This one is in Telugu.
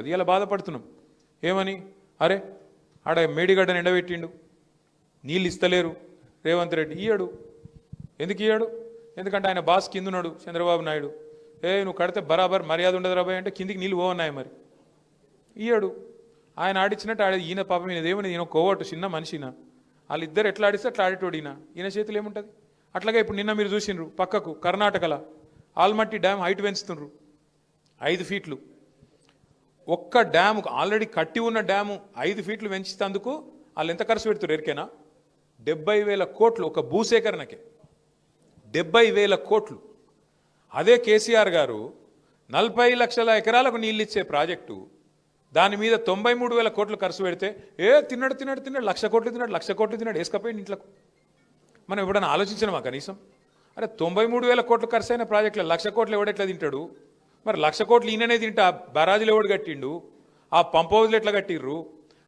ఉంటుంది ఇలా బాధపడుతున్నాం? ఏమని? అరే ఆడ మేడిగడ్డను ఎండబెట్టిండు. నీళ్ళు ఇస్తలేరు. రేవంత్ రెడ్డి ఇయ్యడు. ఎందుకు ఇయ్యాడు? ఎందుకంటే ఆయన బాస్ కిందున్నాడు చంద్రబాబు నాయుడు. ఏ నువ్వు కడితే బరాబర్ మర్యాద ఉండదు రాబాయ్ అంటే కిందికి నీళ్ళు పోవన్నాయి మరి. ఇయ్యాడు. ఆయన ఆడిచ్చినట్టు ఆడే ఈయన పాపం ఈయన ఏమని ఈయన కోవట్టు చిన్న మనిషిన. వాళ్ళిద్దరు ఎట్లా ఆడిస్తే అట్లా ఆడేటోడు ఈయన. ఈయన చేతులు ఏముంటుంది? అట్లాగే ఇప్పుడు నిన్న మీరు చూసిండ్రు పక్కకు కర్ణాటకలో ఆల్మట్టి డ్యామ్ హైట్ పెంచుతుండ్రు. ఐదు ఫీట్లు. ఒక్క డ్యాము ఆల్రెడీ కట్టి ఉన్న డ్యాము ఐదు ఫీట్లు పెంచుతందుకు వాళ్ళు ఎంత ఖర్చు పెడుతున్నారు ఎరికేనా? డెబ్బై వేల కోట్లు ఒక భూసేకరణకే. డెబ్బై వేల కోట్లు. అదే కేసీఆర్ గారు నలభై లక్షల ఎకరాలకు నీళ్ళు ఇచ్చే ప్రాజెక్టు దాని మీద తొంభై మూడు వేల కోట్లు ఖర్చు పెడితే ఏ తిన్నాడు తిన్నాడు తిన్నాడు లక్ష కోట్లు తిన్నాడు లక్ష కోట్లు తిన్నాడు వేసుకపోయి ఇంట్లో మనం ఎప్పుడైనా ఆలోచించినమా కనీసం? అరే తొంభై మూడు వేల కోట్లు ఖర్చు అయిన ప్రాజెక్టులో లక్ష కోట్లు ఎవడెట్లా తింటాడు? మరి లక్ష కోట్లు ఈయననే తింటా బరాజులు ఎవడు కట్టిండు? ఆ పంప్ హౌజ్లు ఎట్లా కట్టిర్రు?